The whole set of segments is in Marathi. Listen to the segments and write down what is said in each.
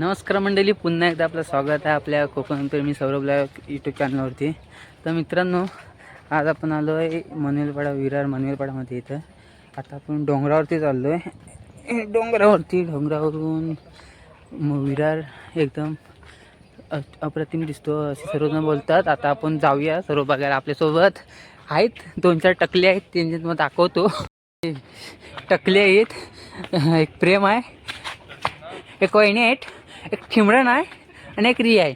नमस्कार मंडळी पुन्हा एकदा आपलं स्वागत आहे आपल्या कोकण प्रेमी सौरभला यूट्यूब चॅनलवरती तर मित्रांनो आज आपण आलो आहे मनवेलपाडा विरार मनवेलपाडामध्ये इथं. आता आपण डोंगरावरती चाललो आहे डोंगरावरती डोंगरावरून विरार एकदम अप्रतिम दिसतो असे सर्वजण बोलतात. आता आपण जाऊया सर्व बघायला आपल्यासोबत. आहेत दोन चार टकले आहेत त्यांच्यात मग दाखवतो. टकले आहेत. एक प्रेम आहे. एक वहिनी आहेत. एक ठिमरण आहे आणि एक री आहे.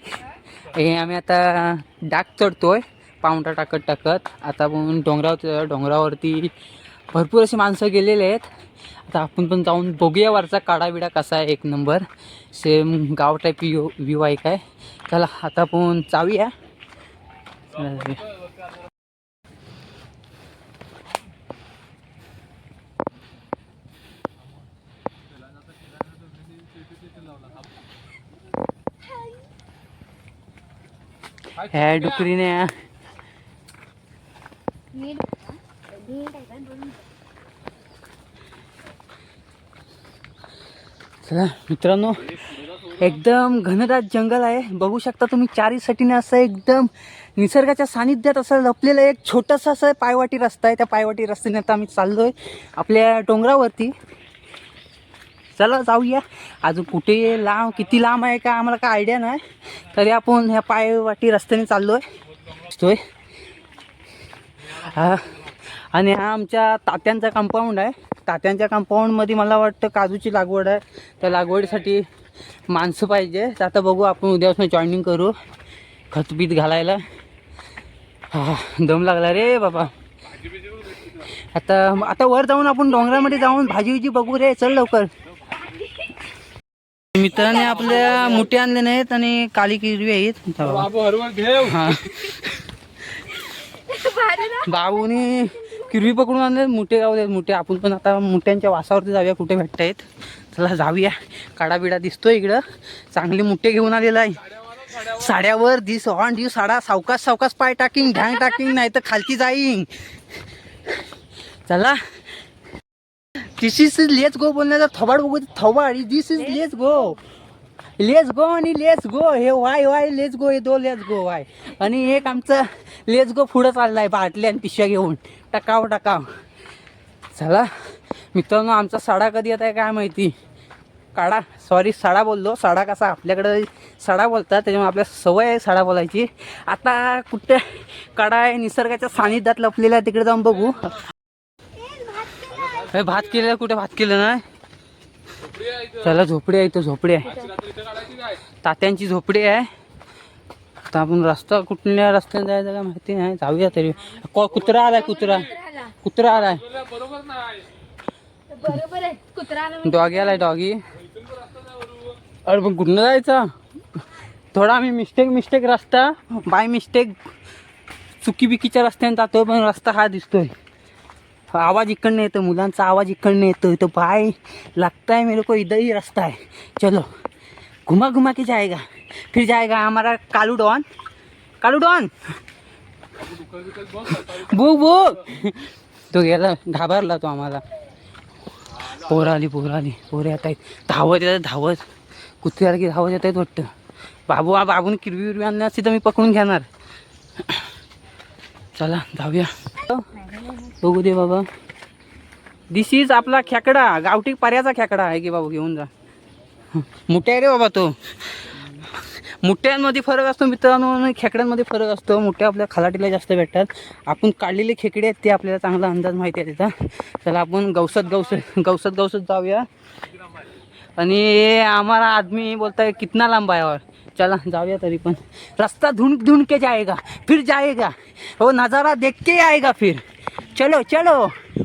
हे आम्ही आता डाग चढतोय पाऊंडा टाकत टाकत. आता आपण डोंगरावर डोंगरावरती भरपूर अशी माणसं गेलेले आहेत. आता आपण पण जाऊन बघूया वरचा काडा बिडा कसा आहे एक नंबर. सेम गाव टाईप व्यू व्यू आहे काय. चला आता आपण जाऊया. ह्या डुकरीने. चला मित्रांनो एकदम घनदाट जंगल आहे. बघू शकता तुम्ही चारी सटीने असं एकदम निसर्गाच्या सानिध्यात असं लपलेलं एक छोटंसं असं पायवाटी रस्ता आहे. त्या पायवाटी रस्त्याने आता आम्ही चाललोय आपल्या डोंगरावरती. चला जाऊया. अजून कुठे लांब किती लांब आहे का आम्हाला काय आयडिया नाही. तरी आपण ह्या पायवाटी रस्त्याने चाललो आहे हा. आणि हा आमच्या तात्यांचा कंपाऊंड आहे. तात्यांच्या कंपाऊंडमध्ये मला वाटतं काजूची लागवड आहे. त्या लागवडीसाठी माणसं पाहिजे. तर आता बघू आपण उद्यापासून जॉईनिंग करू. खतबीत घालायला. हा दम लागला रे बाबा. आता आता वर जाऊन आपण डोंगरामध्ये जाऊन भाजी विजी बघू रे. चल लवकर. मित्राने आपल्या मुठे आणले नाहीत आणि काली किरवी आहेत. हा. बाबूनी किरवी पकडून आणले मुठे गावले मुठे. आपण पण आता मुठ्यांच्या वासावरती जाऊया कुठे भेटतायत. चला जाऊया. काडा बिडा दिसतोय इकडं. चांगले मुठे घेऊन आलेला आहे. साड्यावर दिस ऑन दिव साडा सावकाश सावकाश पाय टाकीन ढॅंग टाकीन नाही तर खालती जाईन. चला. दिस इज लेच गो बोलण्याचा थोबाड बघू थोबाड. This is latch go let's go आणि लेस गो हे वाय वाय लेस गो हे दो लेस गो वाय आणि एक आमचं लेस गो पुढं चाललाय बाटल्या आणि पिशव्या घेऊन. टकाव टकाव. चला. मित्रांनो आमचा साडा कधी येत आहे काय माहिती? काढा. सॉरी साडा बोललो. साडा कसा? आपल्याकडे साडा बोलतात त्याच्यामुळे आपल्या सवय आहे साडा बोलायची. आता कुठे काढा आहे? निसर्गाच्या सानिध्यात लपलेला आहे. तिकडे जाऊन बघू. हे भात केलेलं कुठे भात केलं नाही? त्याला झोपडी आहे इथं झोपडी आहे. तात्यांची झोपडी आहे. तर आपण रस्ता कुठल्या रस्त्याने जायचं काय माहिती नाही. जाऊया तरी. को- कुत्रा आलाय कुत्रा. कुत्रा आलाय. आहे आला डॉगी आलाय डॉगी अरे पण कुठनं जायचं? थोडा आम्ही मिस्टेक मिस्टेक रस्ता. बाय मिस्टेक चुकी बिकीच्या रस्त्याने जातोय पण रस्ता हा दिसतोय. आवाज इकडनं येतो मुलांचा आवाज इकडनं येतो तो पाय लगता है मेरे को इधर ही रास्ता है. चलो घुमा घुमा के जाएगा. फिर जाएगा हमारा कालू डॉन. कालू डॉन! बुक बुक तो गेला घाबरला तो आम्हाला. पोरं आली पोरं आली पोरं येत आहेत. धावत येतात धावत. कुत्र्यासारखी धावत येत आहेत वाटतं. बाबू बाबून किरवी विरवी आणली असती तर मी पकडून घेणार चला जाऊया बघू दे बाबा. दिस इज आपला खेकडा गावठी पर्याचा खेकडा आहे की बाबू घेऊन जा. मोठे आहे रे बाबा तो. मुठ्यांमध्ये फरक असतो मित्रांनो आणि खेकड्यांमध्ये फरक असतो. मोठ्या आपल्या खलाटीला जास्त भेटतात. आपण काढलेले खेकडे आहेत ते आपल्याला चांगला अंदाज माहिती आहे त्याचा. चला आपण गवसत गवसत गवसत गवसत जाऊया. आणि आम्हाला आदमी बोलता है कितना लांब आहे और. चला जाऊया तरी पण. रास्ता ढूंढ ढूंढ के? जाएगा फिर जाएगा वो नज़ारा देख के आएगा फिर. चलो चलो.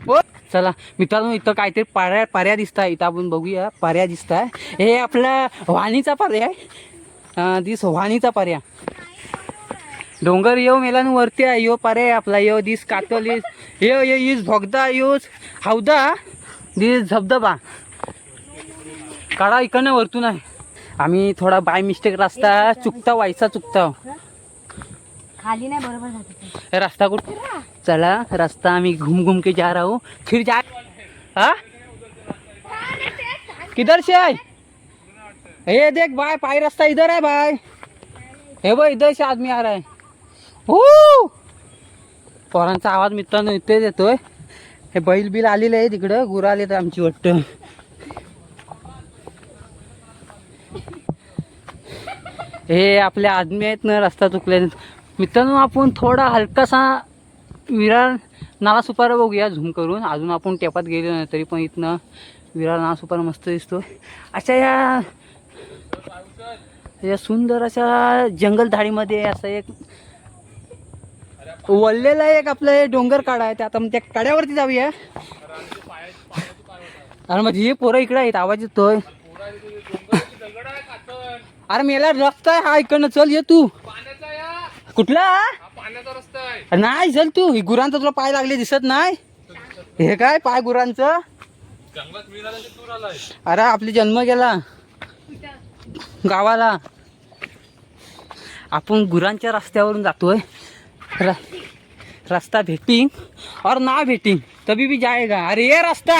ओ. चला मित्रांनो इथं काहीतरी पाऱ्या पाऱ्या दिसत आहे इथं आपण बघूया पाऱ्या दिसत आहे हे आपला वाणीचा पर्याय आहे. दिस वाणीचा पर्या डोंगर येऊ मेलान वरती आहे. यो पर्याय आपला. यो दिस कातल इस यो यो इस भोगदा यूज हौदा दिस धबधबा काढा इकडनं वरतून आहे. आम्ही थोडा बाय मिस्टेक रस्ता चुकता व्हायचा चुकता. खाली नाही बरोबर जाते रास्ता कुठ? चला रास्ता आम्ही घूम घूम के जा रहा हूँ. फिर जा. हाँ? किधर से आए हे देख भाई पाय रास्ता इधर है भाई. हे बघ इधर से आदमी आ रहा है. हो पोरांचा आवाज मित्रांनो इथेच येतोय हे बैल बिल आलेले आहे तिकडं गुरं आले तर आमची वाटतं. हे आपले आदमी आहेत ना रस्ता चुकले मित्रांनो आपण थोडा हलकासा विरार नाला सुपारा बघूया झूम करून. अजून आपण टेपात गेलो नाही तरी पण इथनं विरार नाला सुपारा मस्त दिसतो. अशा या या सुंदर अशा जंगलधाडीमध्ये असं एक वळलेला एक आपलं हे डोंगर काढा आहे. आता मग त्या कड्यावरती जाऊया. अरे मग हे पोरं इकडे आहेत आवाज येतोय. अरे मेला रस्ता आहे हा इकडनं चल ये तू. कुठला? पाण्याचा रस्ता आहे. अरे नाही चल तू ही गुरांचा तुला पाय लागले दिसत नाही. हे काय पाय गुरांचं? जंगलात आलाय. अरे आपली जन्म गेला. गावाला. आपण गुरांच्या रस्त्यावरून जातोय. र रस्ता भेटिंग और ना भेटिंग. तभी भी जाएगा. अरे ये रस्ता.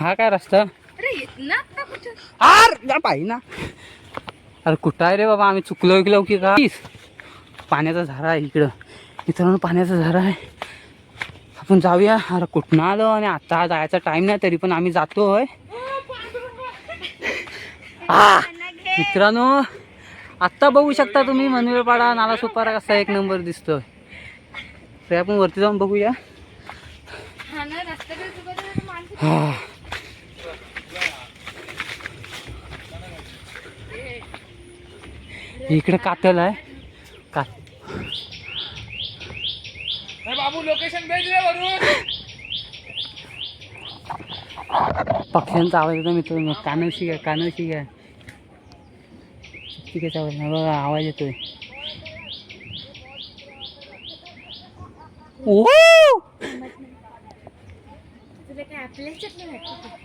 हा काय रस्ता? अरे इतना आता कुठं? आर जा पाहिजे ना. अरे कुठं आहे रे बाबा? आम्ही चुकलो विकलो की का पाण्याचा झरा आहे इकडं. मित्रांनो पाण्याचा झरा आहे. आपण जाऊया. अरे कुठनं आलो? आणि आता जायचा टाईम नाही तरी पण आम्ही जातो आ मित्रांनो आत्ता बघू शकता तुम्ही मनवेळपाडा नाला सुपारा कसा एक नंबर दिसतोय. तर आपण वरती जाऊन बघूया. हा. इकडे कातल आहे. का बाबू लोकेशन भेज रे वरून पक्ष्यांचा आवाज येतो मित्रांनो. कानवशी घ्या कानवशी घ्या. चिकचिकाचा आवाज नाही बघा आवाज येतोय. ओ तुला काय आपल्याच्यातलं वाटतं का?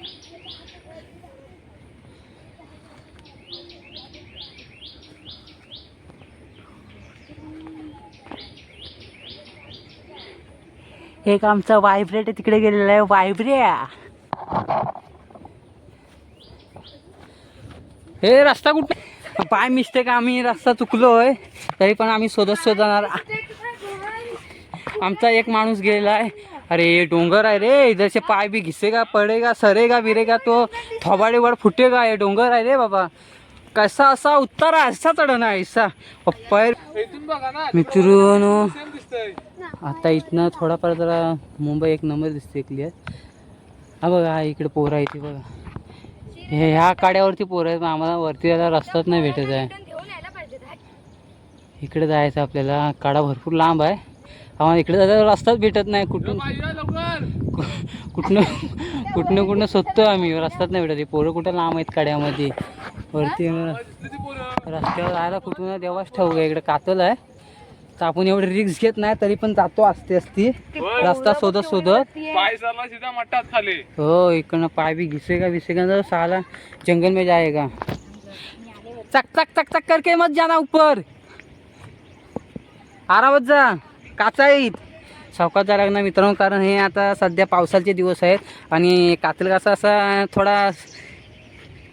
एक आमचा व्हायब्रेट तिकडे गेलेला आहे व्हायब्र्या हे रस्ता कुठे? बाय मिस्टेक आम्ही रस्ता चुकलोय तरी पण आम्ही शोधत शोधणार आमचा एक माणूस गेलेला आहे. अरे डोंगर आहे रे इधर से पाय भी घिसेगा पडेगा सरेगा बिरेगा तो थोबाडीवर फुटेगा हे डोंगर आहे रे बाबा. कसा असा उत्तरा असा चढण आहे ऐसा पैर इथून बघा ना मित्रांनो सेम दिसतंय. आता इथनं थोडाफार जरा मुंबई एक नंबर दिसते क्लिअर हा बघा हा इकडे पोरं आहे ती बघा. हे ह्या काड्यावरती पोरं आहेत आम्हाला वरती जायला रस्ताच नाही भेटत आहे? इकडे जायचं आपल्याला काडा भरपूर लांब आहे. आम्हाला इकडे जायला रस्ताच भेटत नाही कुठून? कुठनं कुठनं कुठनं शोधतो आम्ही? रस्ताच नाही भेटत. पोरं कुठं लांब आहेत काड्यामध्ये? वरती रस्त्यावर जायला कुठून देवाच आहे. इकडे कातल आहे. तर आपण एवढे रिक्स घेत नाही तरी पण जातो असते असती रस्ता शोधत शोधत. हो इकडनं पाय भी घिसेगा विसेगा साला जंगल में जाएगा चक चक चक चक करके मत जाना ऊपर. आरामत जा. काचा येईल सावकाश जा लागणार मित्रांनो कारण हे आता सध्या पावसाचे दिवस आहेत आणि कातल कसा असा थोडा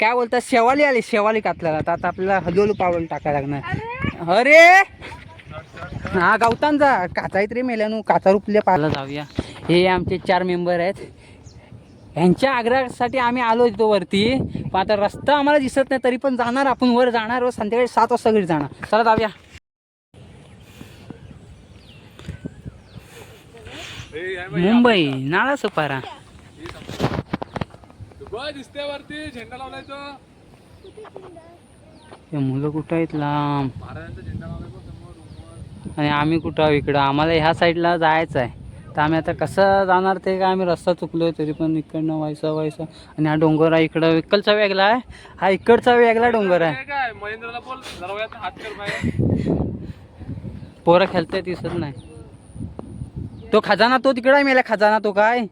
काय बोलतात शेवाली आली शेवाली कातला तर आता आपल्याला हलवलू पावलं टाकायला लागणार. अरे! हा गावतान जा. काचा तरी मेल्यानं काचा रुपल्या पाहायला जाऊया. हे आमचे चार मेंबर आहेत. ह्यांच्या आग्रहासाठी आम्ही आलो तिथं वरती. पण आता रस्ता आम्हाला दिसत नाही तरी पण जाणार आपण. वर जाणार व संध्याकाळी सात वाजता घरी जाणार. चला जाऊया ए, आहे बाई. मुंबई नाळा सुपारा. दिसते वरती झेंडा हे मुलं कुठं आहेत? लांब. आणि आम्ही कुठं आहोत इकडं? आम्हाला ह्या साईडला जायचं आहे. तर आम्ही आता कसं जाणार ते काय आम्ही रस्ता चुकलोय तरी पण इकडनं व्हायचं व्हायचं आणि हा डोंगर आहे इकडं. इकडचा वेगळा आहे. हा इकडचा वेगळा डोंगर आहे. काय महेंद्रला बोल हात पोरं खेळते दिसत नाही. तो खजाना तो तिकडे मेला खजाना तो काय?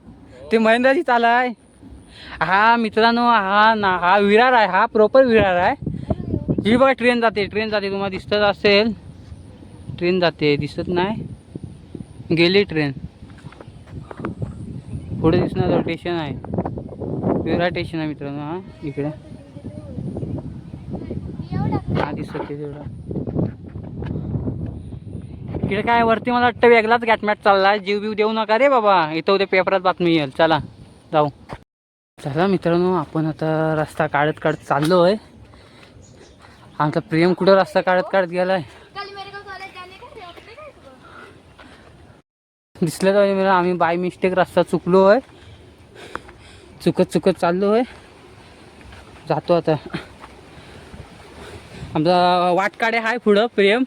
ते महेंद्राची चाल आहे हा मित्रांनो हा ना हा विरार आहे हा प्रॉपर विरार आहे. ही बघा ट्रेन जाते ट्रेन जाते तुम्हाला दिसत असेल. ट्रेन जाते दिसत नाही. गेली ट्रेन पुढे दिसणार स्टेशन आहे. विरार स्टेशन आहे मित्रांनो हा इकडे. दिसत तेवढा. इकडे काय वरती मला वाटतं वेगळाच गॅटमॅट चाललाय. जीव बीव देऊ नका रे बाबा. इथं उद्या पेपरात बातमी येईल. चला जाऊ. चला मित्रांनो आपण आता रस्ता काढत काढत चाललो आहे आमचा प्रेम कुठं रस्ता काढत काढत गेलाय? दिसलं तर मला आम्ही बाय मिस्टेक रस्ता चुकलो आहे चुकत चुकत चाललो आहे जातो आता. आमचा वाटकाडे आहे पुढं प्रेम.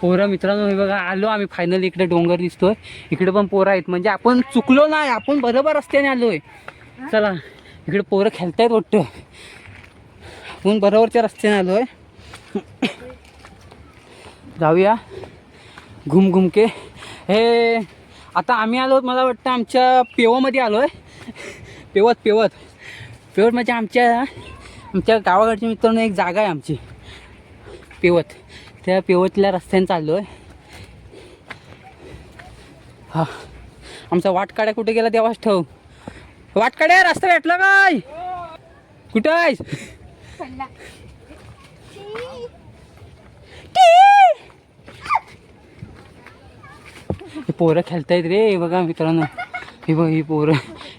पोरं मित्रांनो हे बघा आलो आम्ही फायनली इकडे डोंगर दिसतोय. इकडे पण पोरं आहेत. म्हणजे आपण चुकलो नाही आपण बरोबर रस्त्याने आलोय. चला इकडे पोरं खेळतायत वाटतं. आपण बरोबरच्या रस्त्याने आलोय. जाऊया. घुम घुमके हे आता आम्ही आलो मला वाटतं आमच्या पेवामध्ये आलो आहे पेवत पेवत. पेवत म्हणजे आमच्या आमच्या गावाकडच्या मित्रांनो एक जागा आहे आमची. पेवत. त्या पेवतल्या रस्त्याने चाललो आहे हा. आमचा वाटकाड्या कुठे गेला देवाच ठेव. वाटकाड्या रस्ता भेटला काय? कुठं आहेस? हे पोरं खेळतायत रे हे बघा मित्रांनो. हे बघ ही पोरं.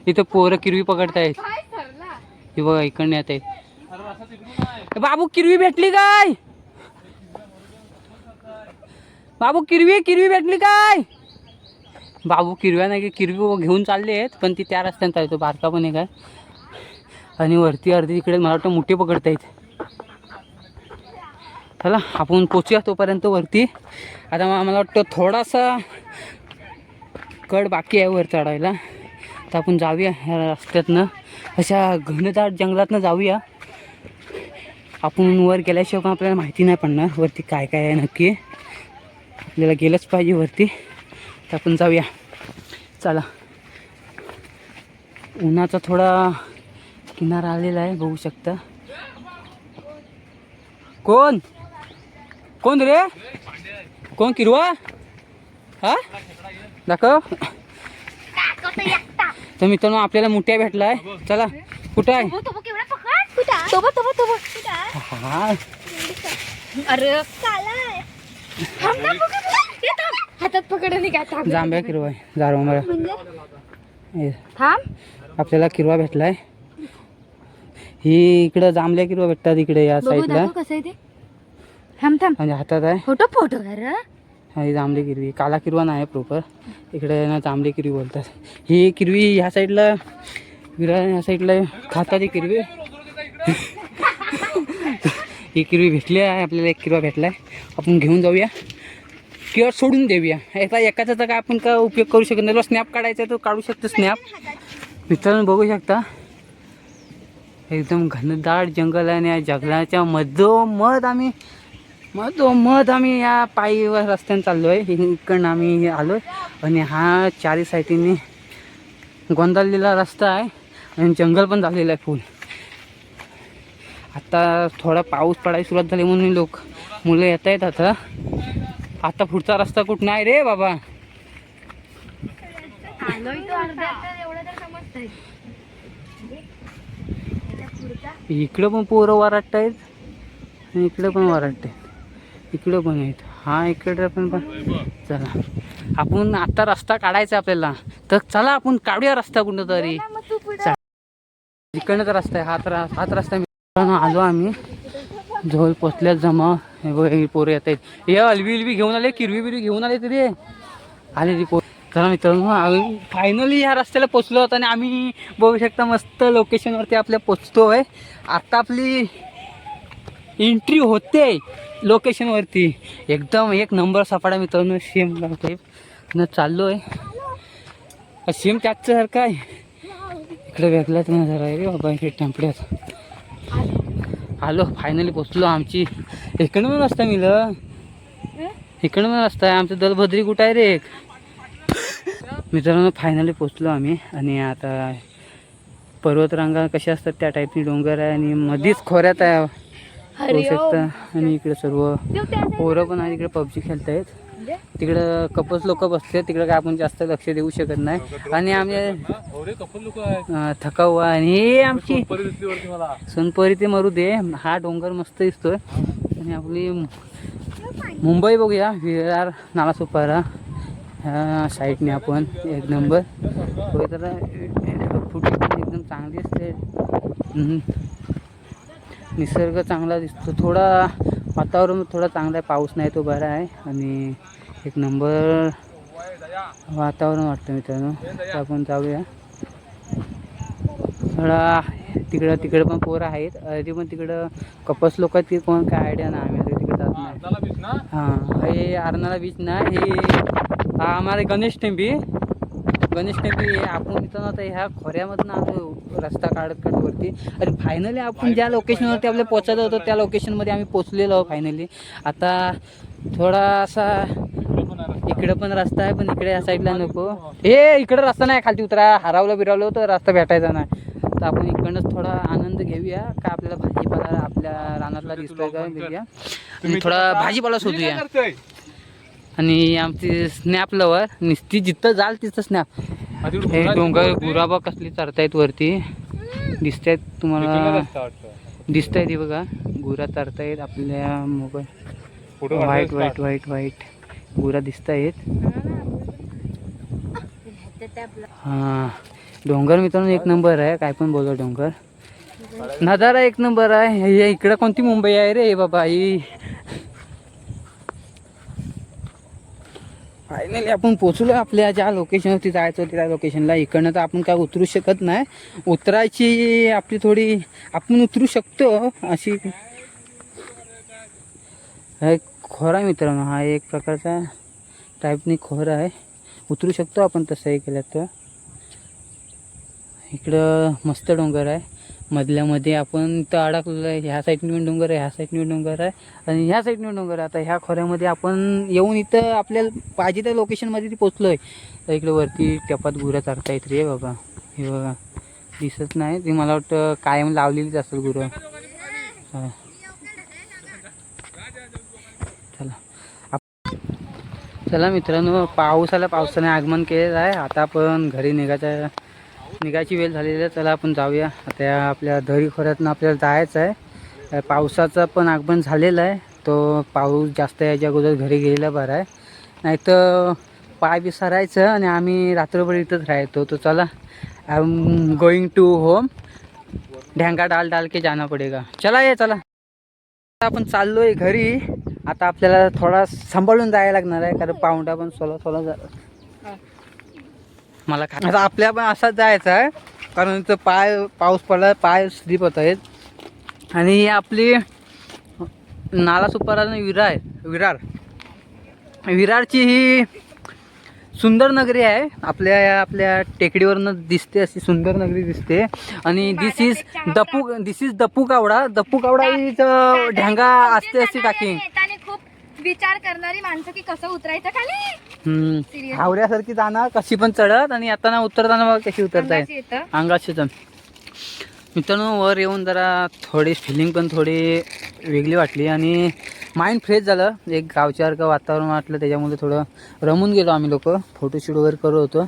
इथं पोरं किरवी पकडतायत. हे बघा इकडनं येत आहे बाबू किरवी भेटली काय? बाबू किरवी किरवी भेटली काय? बाबू किरव्या नाही की किरवी घेऊन चालले आहेत पण ती त्या रस्त्याने चालतो बारका पण एक आहे आणि वरती अर्धी इकडे मला वाटतं मोठे पकडता येत. चला आपण पोचूया तोपर्यंत वरती. आता मला वाटतं थोडासा कड बाकी आहे वर चढायला. तर आपण जाऊया ह्या रस्त्यातनं. अशा घनदाट जंगलातनं जाऊया. आपण वर गेल्याशिवाय पण आपल्याला माहिती नाही पडणार वरती काय काय आहे नक्की. आपल्याला गेलंच पाहिजे वरती. तर आपण जाऊया. चला. उन्हाचा थोडा किनारा आलेला आहे बघू शकता. कोण? कोण रे? कोण किरवा? हा? दाखव. तर मित्रांनो आपल्याला मुठ्या भेटलाय चला. कुठं आहे? पकड. कुठं तो तो तो कुठं हा. अरे. हातात पकड आणि काय थांब. जांभ्या किरवा आहे जारवा मला म्हणजे? हे, थांब. आपल्याला किरवा भेटलाय. ही इकडं जांभल्या किरवा भेटतात इकडे या साईडला. दाखव कसं आहे ते. थांब थांब. म्हणजे हातात आहे. फोटो फोटो हा. जांभली किरवी. काला किरवा नाही प्रॉपर इकडे ना जांभली किरवी बोलतात. ही किरवी ह्या साईडला विरार ह्या साईडला खातात ही किरवी. ही किरवी भेटली आहे आपल्याला एक किरवा भेटला आहे आपण घेऊन जाऊया. किंवा सोडून देऊया. याचा एकाचा तर काय आपण काय उपयोग करू शकत नाही. स्नॅप काढायचा तो काढू शकतो स्नॅप. मित्रांनो बघू शकता. एकदम घनदाट जंगल आहे आणि या जंगलाच्या मधोमध आम्ही मधोमध आम्ही या पायीवर रस्त्याने चाललो आहे इकडनं आम्ही आलो आहे आणि हा चारी साईडीने गोंधळलेला रस्ता आहे. आणि जंगल पण झालेलं आहे फुल. आता थोडा पाऊस पडायला सुरुवात झाली म्हणून लोक मुलं येत आहेत आता. आता पुढचा रस्ता कुठं आहे रे बाबा? इकडं पण पोरं वराटत आहेत आणि इकडं पण वराटत आहेत. इकडं पण आहेत. हा इकडं पण पण. चला. आपण आता रस्ता काढायचा आपल्याला. तर चला आपण काढूया रस्ता कुठं तरी. इकडनं तर रस्ता आहे. हात हात रस्ता आलो आम्ही. जवळ पोचल्यात जमा. हे पोरं येत आहेत. हे अलवी अलवी घेऊन आले किरवी बिरवी घेऊन आले तरी आले ती पोर. चला मित्रांनो फायनली ह्या रस्त्याला पोचलो होतो आणि आम्ही बघू शकता मस्त लोकेशनवरती आपल्या पोचतो आहे आता आपली एंट्री होते लोकेशनवरती एकदम एक नंबर सपाटा मित्रांनो सेम लावतोय न चाललो आहे सेम त्याचसारखं आहे इकडे वेगळाच नजर आहे रे बाबा इकडे टेम्पड्यात आलो फायनली पोचलो आमची. इकडं पण रस्ता मिळलं इकडं पण रस्ता आहे. आमचं दलभद्री कुठं आहे रे? मित्रांनो फायनली पोचलो आम्ही. आणि आता पर्वतरांगा कशा असतात त्या टाईपनी डोंगर आहे आणि मध्येच खोऱ्यात आहे. शकतं. आणि इकडे सर्व पोरं पण आहे इकडे पबजी खेळतायत. तिकडं कपल्स लोक बसते तिकडं काय आपण जास्त लक्ष देऊ शकत नाही. आणि थकाऊ आहे. आणि हे आमची सोनपरी ते मरू दे. हा डोंगर मस्त दिसतोय. आणि आपली मुंबई बघूया. विरार नालासोपारा. ह्या साईडने आपण एक नंबर. तर फुटे एकदम चांगली असते. निसर्ग चांगला दिसतो. थोडा वातावरण थोडा चांगला आहे पाऊस नाही तो बरा आहे. आणि एक नंबर वातावरण वाटतं मित्रांनो. तर आपण जाऊया. थोडा तिकडं तिकडं पण पोरं आहेत. अरे पण तिकडं कपस लोक ती कोण काय आयडिया नाही. आम्ही तिकडे जात नाही. हां हे अर्नाळा बीच ना? हे हा आम्हाला गणेश टेंबी गणेश टेंबी हे आपण इथं ना आता ह्या खोऱ्यामधनं आलो रस्ता काढत काढत वरती. आणि फायनली आपण ज्या लोकेशनवरती आपल्याला पोचायचं होतं त्या लोकेशनमध्ये आम्ही पोचलेलो आहोत फायनली आता थोडा असा. इकडे पण रस्ता आहे पण इकडे या साईडला नको. हे इकडे रस्ता नाही खालती उतरा. हरावलं बिरावलं तर रस्ता भेटायचा नाही. तर आपण इकडनंच थोडा आनंद घेऊया. का आपल्याला भाजीपाला आपल्या रानातला दिसतोय का बघूया आणि थोडा भाजीपाला शोधूया? आणि आमची स्नॅप लवर नुसती जिथं जाल तिथं स्नॅप हा, डोंगर. गुराबा कसली चरतायत वरती. दिसतायत तुम्हाला. दिसतायत हे बघा. गुरा चरतायत आपल्या mobile. White white. White white गुरा दिसतायत. हा. डोंगर मित्रांनो एक नंबर आहे. काय पण बोला डोंगर. नजारा एक नंबर आहे. हे इकडं कोणती मुंबई आहे रे? बाबा ही फायनली आपण पोचलो आपल्या ज्या लोकेशनवरती जायचं होतं त्या लोकेशनला इकडनं तर आपण काय उतरू शकत नाही. उतरायची आपली थोडी आपण उतरू शकतो अशी. खोरा आहे मित्रांनो हा एक प्रकारचा टाईपनी खोर आहे. उतरू शकतो आपण तसंही केलं तर. इकडं मस्त डोंगर आहे. मधल्यामध्ये आपण इथं अडकलेलं आहे. ह्या साईडने डोंगर आहे ह्या साईडने डोंगर आहे. आणि ह्या साईडने डोंगर आहे. आता ह्या खोऱ्यामध्ये आपण येऊन इथं आपल्याला पाहिजे त्या लोकेशनमध्ये ती पोचलो आहे तर इकडे वरती टपात गुरं चालता येत रे बाबा. हे बघा. दिसत नाही. ती मला वाटतं कायम लावलेलीच असेल गुरं. हा. चला. चला मित्रांनो पाऊस आला. पावसाने आगमन केलेलं आहे. आता आपण घरी निघायचं निघायची वेळ झालेली आहे चला आपण जाऊया. आता आपल्या दरी खोऱ्यातनं आपल्याला जायचं आहे. पावसाचा पावसाचं पण आगमन झालेलं आहे. तो पाऊस जास्त याच्या अगोदर घरी गेलेला बरा आहे. नाही तर पाय विसरायचं आणि आम्ही रात्रभर इथंच राहतो. तो चला I am going to home ढँगा डाल डाल के जाना पडेगा. चला ये चला. आपण आपण चाललोय घरी. आता आपल्याला थोडा सांभाळून जायला लागणार आहे कारण पाहुणा पण सोला सोला मला खा आता आपल्या पण असाच जायचं आहे कारण इथं पाय पाऊस पडला पाय स्लिप होत आहेत. आणि ही आपली नाला सुपारा विरार विरार. विरारची ही सुंदर नगरी आहे. आपल्या आपल्या टेकडीवरनं दिसते अशी सुंदर नगरी दिसते. आणि दिस इज दपू दिस इज दपू कावडा दपू कावडा इज ढ्यांगा असते अशी टाकी. खूप विचार करणारी माणसं की कसं उतरायचं खाली. हावऱ्यासारखी जाणार कशी पण चढत आणि येताना उतरताना बघा कशी उतरताय. अंगाशी जण मित्रांनो वर येऊन जरा थोडी फिलिंग पण थोडी वेगळी वाटली आणि माइंड फ्रेश झालं. एक गावच्यासारखं वातावरण वाटलं त्याच्यामुळे थोडं रमून गेलो आम्ही लोक. फोटोशूट वगैरे करत होतो.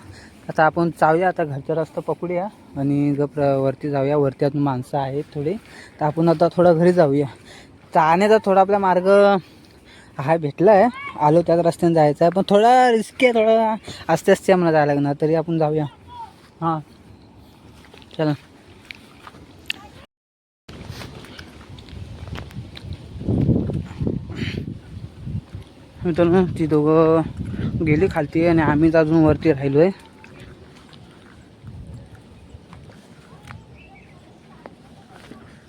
आता आपण जाऊया आता घरचा रस्ता पकडूया आणि गप वरती जाऊया. वरती अजून माणसं आहेत थोडी. तर आपण आता थोडं घरी जाऊया. जाण्याचा थोडा आपला मार्ग हाय भेटला आहे आलो त्याच रस्त्याने जायचं आहे. पण थोडा रिस्की आहे थोडा आस्ते आस्ते आम्हाला जायला लागणार. तरी आपण जाऊया. हां. चला. मित्रांनो ती दोघं गेली खालती आणि आम्हीच अजून वरती राहिलो आहे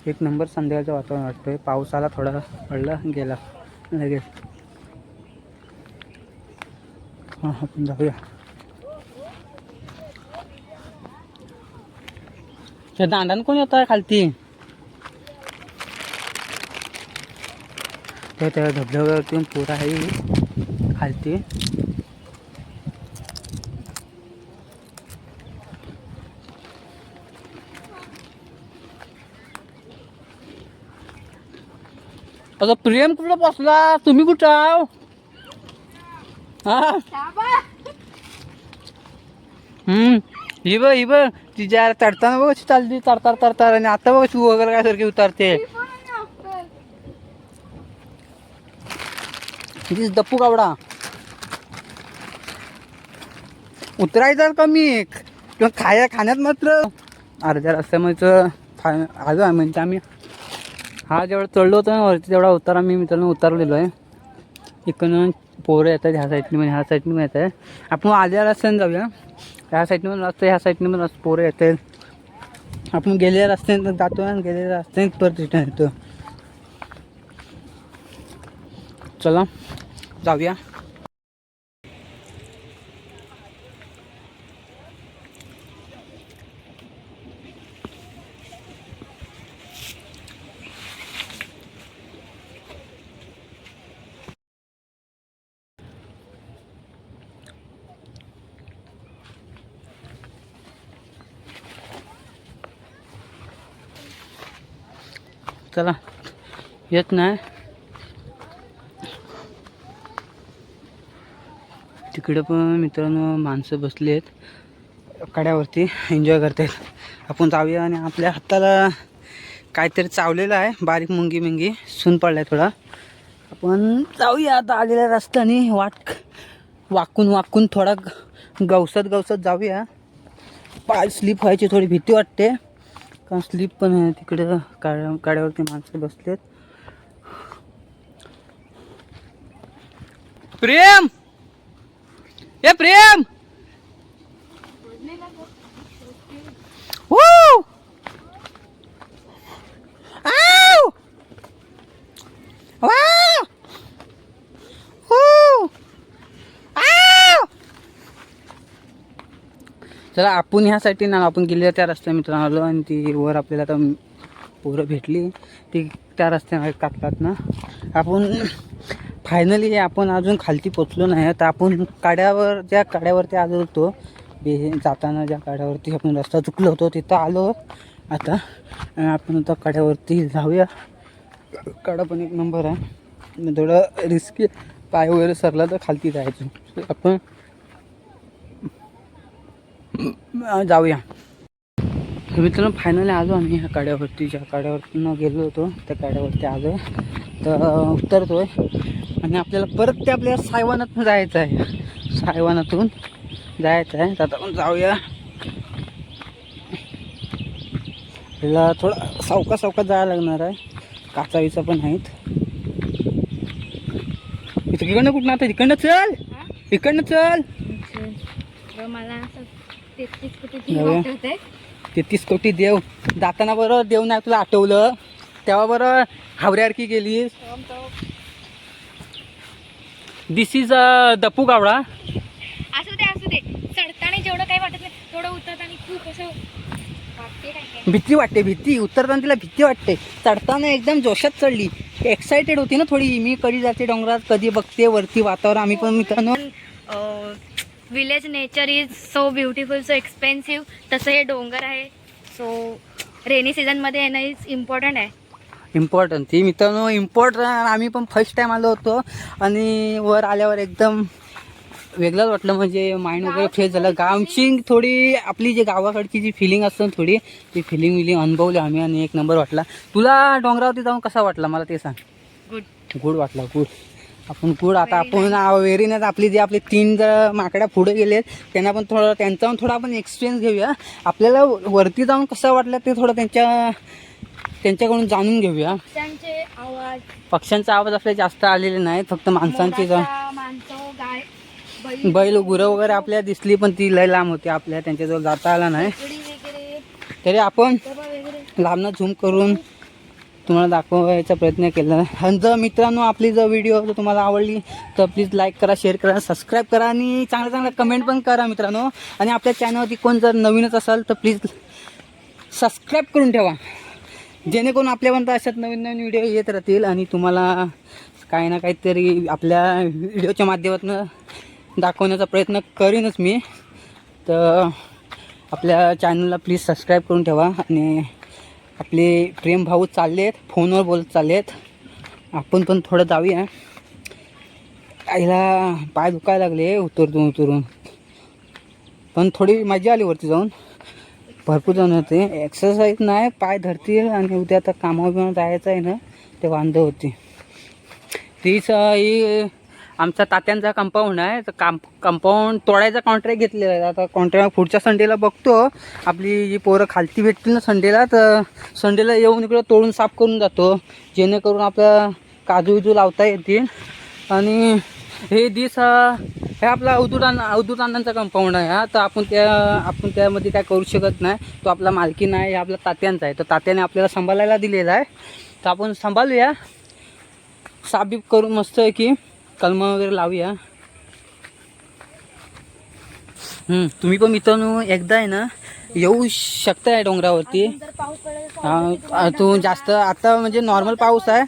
एक नंबर संध्याकाळचं वातावरण वाटतंय. पाऊस आला थोडा पडला गेला. लगेच हां आपण जाऊया त्या दांडान कोण येत आहे खालती त्या त्या धबधब्यावरती पण पोरं आहे खालती आता प्रेम कुठं बसला? तुम्ही कुठं आहो? हा? हम्म. ही बघ ही बघ. तिच्या चढताना बघ चालली तरतार तरतार आणि आता बघ तू वगैरे काय सारखी उतारते. तीच दप्पू कावडा. उतरायचा कमी किंवा खाया खाण्यात मात्र? अर्ध्या रस्त्यामध्ये फा आलो आहे म्हणजे आम्ही. हा जेवढा चढलो होतो ना वरती तेवढा उतारा मी मित्रांनो उतरलेलो आहे. इकडून पोरं येतात ह्या साईडने म्हणजे ह्या साईडने पण येत आहे आपण आल्या रस्त्याने जाऊया. ह्या साईडने पण रस्ता ह्या साईडने पण पोरं येत आहेत. आपण गेलेल्या रस्त्याने जातो आणि गेलेल्या रस्त्याने परत रिटर्न येतो चला जाऊया. चला येत नाही. तिकडं पण मित्रांनो माणसं बसली आहेत. कड्यावरती एन्जॉय करतायत. आपण जाऊया आणि आपल्या हाताला काहीतरी चावलेलं आहे. बारीक मुंगी मुंगी सून पडलाय थोडा. आपण जाऊया आता आलेल्या रस्त्याने. वाट वाकून वाकून थोडा गवसत गवसत जाऊया. पाय स्लिप व्हायची थोडी भीती वाटते. कारण स्लिप पण आहे तिकडे काड्या काड्यावरती माणसं बसलेत. प्रेम! ए प्रेम! Wow! तर आपण ह्यासाठी ना आपण गेलेल्या त्या रस्त्या मित्रांनो आलो आणि ती वर आपल्याला आता पोरं भेटली. ती त्या रस्त्याने कापतात ना. आपण फायनली आपण अजून खालती पोचलो नाही तर आपण काड्यावर ज्या काड्यावरती आलो होतो बे जाताना ज्या काड्यावरती आपण रस्ता चुकलो होतो तिथं आलो. आता आपण आता काड्यावरती जाऊया. काडा पण एक नंबर आहे. थोडं रिस्की पाय वगैरे सरला तर खालती जायचं. आपण जाऊया. तर मित्रांनो फायनली आलो आम्ही ह्या काड्यावरती ज्या काड्यावरती न गेलो होतो त्या काड्यावरती आलो तर उतरतोय. आणि आपल्याला परत ते आपल्या सायवानातून जायचं आहे. सायवानातून जायचं आहे. तर आता आपण जाऊया. आपल्याला थोडा सावका सावका जायला लागणार आहे. काचा विचा पण आहेत. इथं इकडनं कुठं आता? इकडनं चल? इकडनं चल. मला असं तेहतीस कोटी तेहतीस कोटी देव. जाताना बरं देव नाही तुला आठवलं. तेव्हा बरं हावऱ्यासारखी गेलीस दिस इज दपू गावडा. असू दे असू दे. चढताना जेवढं काही वाटत नाही तेवढं उतरताना खूप असं वाटते काय काय. भीती वाटते भीती. उतरताना तिला भीती वाटते. चढताना एकदम जोशात चढली. एक्साइटेड होती ना थोडी. मी कधी जाते डोंगरात कधी बघते वरती वातावरण. आम्ही पण मित्रांनो. Village nature is so beautiful so expensive तसं हे डोंगर आहे. सो रेनी सीझनमध्ये येणं इज इम्पॉर्टंट आहे. इम्पॉर्टंट ती मित्रांनो इम्पॉर्टंट आम्ही पण फर्स्ट टाइम आलो होतो. आणि वर आल्यावर एकदम वेगळंच वाटलं. म्हणजे माइंड वगैरे फ्रेश झालं. गावची थोडी आपली जी गावाकडची जी फिलिंग असते ना थोडी ती फिलिंग विलिंग अनुभवली आम्ही आणि एक नंबर वाटला. तुला डोंगरावरती जाऊन कसा वाटला? मला ते सांग. गुड गुड वाटला. गुड आपण गुड आता आपण वेरीनेच आपली जे आपले तीन जर माकड्या पुढे गेलेत त्यांना पण थोडं त्यांचा थोडा आपण एक्सपिरियन्स घेऊया. आपल्याला वरती जाऊन कसं वाटलं ते थोडं त्यांच्या त्यांच्याकडून जाणून घेऊया. आवाज. पक्ष्यांचा आवाज आपल्या जास्त आलेले नाही फक्त माणसांची बैल. गुरं वगैरे आपल्या दिसली पण ती लय लांब होती आपल्या त्यांच्याजवळ जाता आला नाही. तरी आपण लांबनं झूम करून तुम्हाला दाखवायचा प्रयत्न केला. आणि जर मित्रांनो आपली जर व्हिडिओ जर तुम्हाला आवडली तर प्लीज लाईक करा शेअर करा सबस्क्राईब करा आणि चांगल्या चांगल्या कमेंट पण करा मित्रांनो. आणि आपल्या चॅनलवरती कोण जर नवीनच असाल तर प्लीज सबस्क्राईब करून ठेवा. जेणेकरून आपल्यापर्यंत अशाच नवीन नवीन व्हिडिओ येत राहतील आणि तुम्हाला काही ना काहीतरी आपल्या व्हिडिओच्या माध्यमातून दाखवण्याचा प्रयत्न करीनच मी. तर आपल्या चॅनलला प्लीज सबस्क्राईब करून ठेवा आणि आपले प्रेम भाऊ चालले आहेत फोनवर बोलत चालले आहेत आपण पण थोडं जाऊया. आईला पाय दुखायला लागले उतरतून उतरून. पण थोडी मजा आली वरती जाऊन. भरपूर जण होते. एक्सरसाइज नाही पाय धरतील आणि उद्या आता कामावर जायचं आहे ना ते वांदे होते. तीच आई आमचा आमच्या तात्यांचा कंपाऊंड आहे. तर काम कंपाऊंड तोडायचा कॉन्ट्रॅक्ट घेतलेला आहे. आता कॉन्ट्रॅक्ट पुढच्या संडेला बघतो. आपली जी पोरं खालती भेटतील ना संडेला तर संडेला येऊन इकडं तोडून साफ करून जातो. जेणेकरून आपल्या काजू विजू लावता येतील. आणि हे दिस हे आपला अवधूतांना अण्णा कंपाऊंड आहे. हा तर आपण त्या आपण त्यामध्ये काय करू शकत नाही. तो आपला मालकी नाही हे आपला तात्यांचा आहे. तर तात्याने आपल्याला सांभाळायला दिलेला आहे. तर आपण सांभाळूया. साबीब करून मस्त आहे की कलम वगैरे लावूया. तुम्ही पण मित्रांनो एकदा आहे ना येऊ शकताय डोंगरावरती. तू जास्त आता म्हणजे नॉर्मल पाऊस आहे.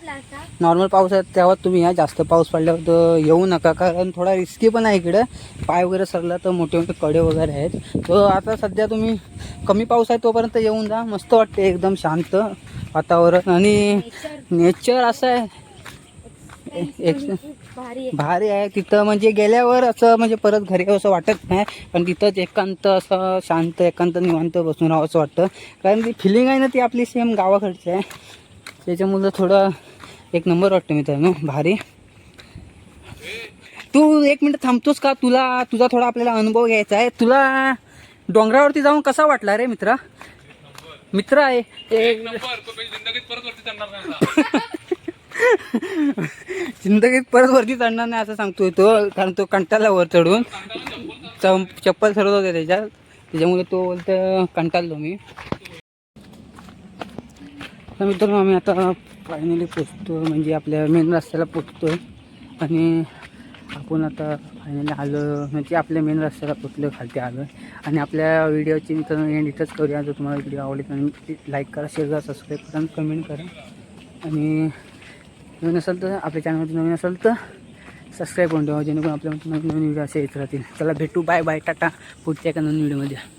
नॉर्मल पाऊस आहे तेव्हा तुम्ही या जास्त पाऊस पडल्यावर तर येऊ नका कारण थोडा रिस्की पण आहे इकडं. पाय वगैरे सरला तर मोठे मोठे कडे वगैरे आहेत. तर आता सध्या तुम्ही कमी पाऊस आहे तोपर्यंत येऊन जा मस्त वाटते एकदम शांत वातावरण. आणि नेचर असं आहे. एक भारी आहे. भारी आहे. तिथं म्हणजे गेल्यावर असं म्हणजे परत घरी असं वाटत नाही. पण तिथंच एकांत असं शांत एकांत निवांत बसून राहावं असं वाटतं. कारण ती फिलिंग आहे ना ती आपली सेम गावाकडची आहे. त्याच्यामुळं थोडं एक नंबर वाटतं मित्रांनो. भारी. तू एक मिनिट थांबतोस का? तुला तुझा थोडा आपल्याला अनुभव घ्यायचा आहे. तुला डोंगरावरती जाऊन कसा वाटला रे मित्रा? मित्र आहे. एक जिंदगीत परत वरती चढणार नाही. जिंदगीत परत वरती चढणार नाही असं सांगतोय तो कारण तो कंटाळला वर चढून. चप्पल सरत होते त्याच्यात. त्याच्यामुळे तो बोलतो कंटाळलो मी. तर मित्रांनो आम्ही आता फायनली पोचतो म्हणजे आपल्या मेन रस्त्याला पोचतोय. आणि आपण आता फायनली आलो म्हणजे आपल्या मेन रस्त्याला पोचलो खालती आलो आणि आपल्या व्हिडिओची मित्रांनो एंड इथंच करूया. जर तुम्हाला व्हिडिओ आवडली तर लाईक करा शेअर करा सबस्क्राईब करा आणि कमेंट करा. आणि नवीन असेल तर आपल्या चॅनलमध्ये नवीन असेल तर सबस्क्राईब करून ठेवा जेणेकरून आपल्यामध्ये नवीन नवीन व्हिडिओ असे येत राहतील. चला भेटू. बाय बाय टाटा. पुढच्या एका नवीन व्हिडिओमध्ये